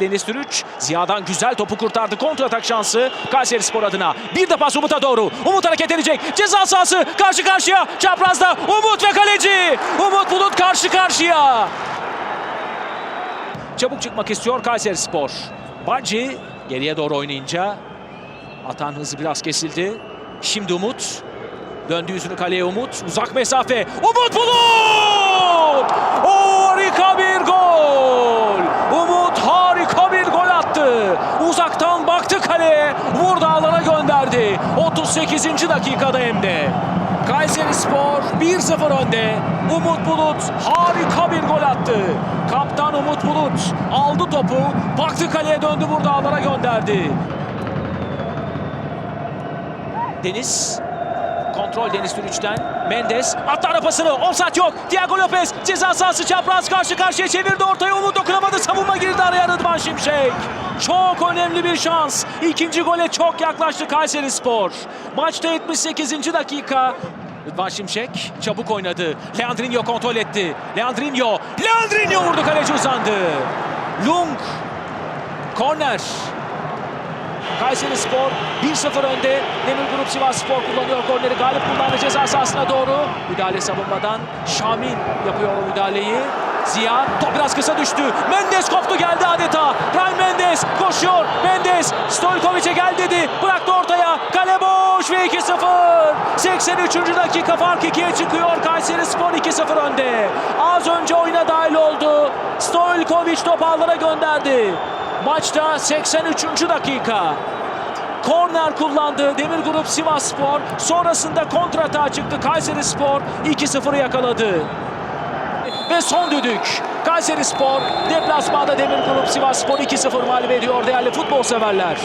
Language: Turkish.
Deniz Türüç. Ziya'dan güzel topu kurtardı. Kontratak şansı Kayseri Spor adına. Bir de pas Umut'a doğru. Umut hareket edecek. Ceza sahası karşı karşıya. Çaprazda Umut ve kaleci. Umut Bulut karşı karşıya. Çabuk çıkmak istiyor Kayseri Spor. Bacı geriye doğru oynayınca atan hızı biraz kesildi. Şimdi Umut. Döndü yüzünü kaleye Umut. Uzak mesafe. Umut Bulut! O harika bir gol! Umut harika bir gol attı. Uzaktan baktı kaleye. Vurdu alana gönderdi. 38. dakikada hem de. Kayseri Spor 1-0 önde. Umut Bulut harika bir gol attı. Kaptan Umut Bulut aldı topu. Baktı kaleye döndü burada alana gönderdi. Deniz Kontrol Deniz Türüç'ten. Mendes attı ara pasını. Offside yok. Thiago Lopez ceza sahası çapraz karşı karşıya çevirdi ortaya. Umut dokunamadı. Araya Şimşek. Çok önemli bir şans. İkinci gole çok yaklaştı Kayseri Spor. Maçta 78. dakika. Rıdvan Şimşek çabuk oynadı. Leandrinho kontrol etti. Leandrinho. Leandrinho vurdu kaleci uzandı. Lung. Korner. Kayseri Spor 1-0 önde. Demir Grup Sivas Spor kullanıyor korneri. Galip kullandı ceza sahasına doğru. Müdahale savunmadan. Şamil yapıyor o müdahaleyi. Ziya top biraz kısa düştü. Mendes koptu geldi adeta. Ryan Mendes koşuyor. Mendes Stojkovic'e gel dedi. Bıraktı ortaya. Kale boş ve 2-0. 83. dakika fark 2'ye çıkıyor. Kayseri Spor 2-0 önde. Az önce oyuna dahil oldu. Stojkovic topu ağlara gönderdi. Maçta 83. dakika. Korner kullandı Demir Grup Sivas Spor. Sonrasında kontratağa çıktı Kayseri Spor 2-0'ı yakaladı. Ve son düdük. Kayseri Spor deplasmanda Demir Grup Sivas Spor 2-0 mağlup ediyor değerli futbol severler.